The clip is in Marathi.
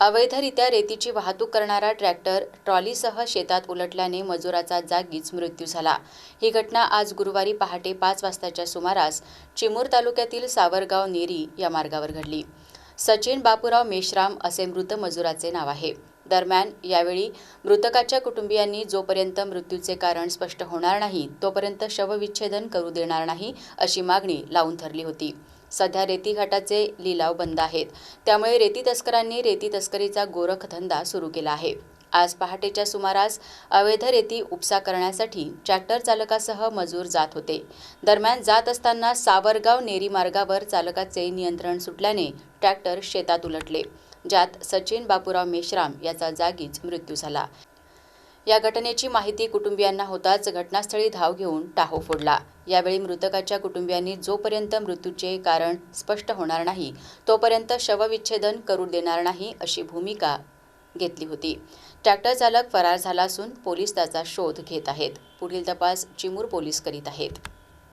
अवैधरित्या रेतीची वाहतूक करणारा ट्रॅक्टर ट्रॉलीसह शेतात उलटल्याने मजुराचा जागीच मृत्यू झाला. ही घटना आज गुरुवारी पहाटे पाच वाजताच्या सुमारास चिमूर तालुक्यातील सावरगाव नेरी या मार्गावर घडली. सचिन बापूराव मेश्राम असे मृत मजुराचे नाव आहे. दरम्यान यावेळी मृतकाच्या कुटुंबियांनी जोपर्यंत मृत्यूचे कारण स्पष्ट होणार नाही तोपर्यंत शवविच्छेदन करू देणार नाही अशी मागणी लावून धरली होती. सध्या रेती घाटाचे लिलाव बंद आहेत. त्यामुळे रेती तस्करांनी रेती तस्करीचा गोरखधंदा सुरू केला आहे. आज पहाटेच्या सुमारास अवैध रेती उपसा करण्यासाठी ट्रॅक्टर चालकासह मजूर जात होते. दरम्यान जात असताना सावरगाव नेरी मार्गावर चालकाचे नियंत्रण सुटल्याने ट्रॅक्टर शेतात उलटले. ज्यात सचिन बापूराव मेश्राम याचा जागीच मृत्यू झाला. या घटनेची माहिती कुटुंबियांना होताच घटनास्थळी धाव घेऊन टाहो फोडला. यावेळी मृतकाच्या कुटुंबियांनी जोपर्यंत मृत्यूचे कारण स्पष्ट होणार नाही तोपर्यंत शवविच्छेदन करू देणार नाही अशी भूमिका घेतली होती. ट्रॅक्टर चालक फरार झाला असून पोलीस त्याचा शोध घेत आहेत. पुढील तपास चिमूर पोलीस करीत आहेत.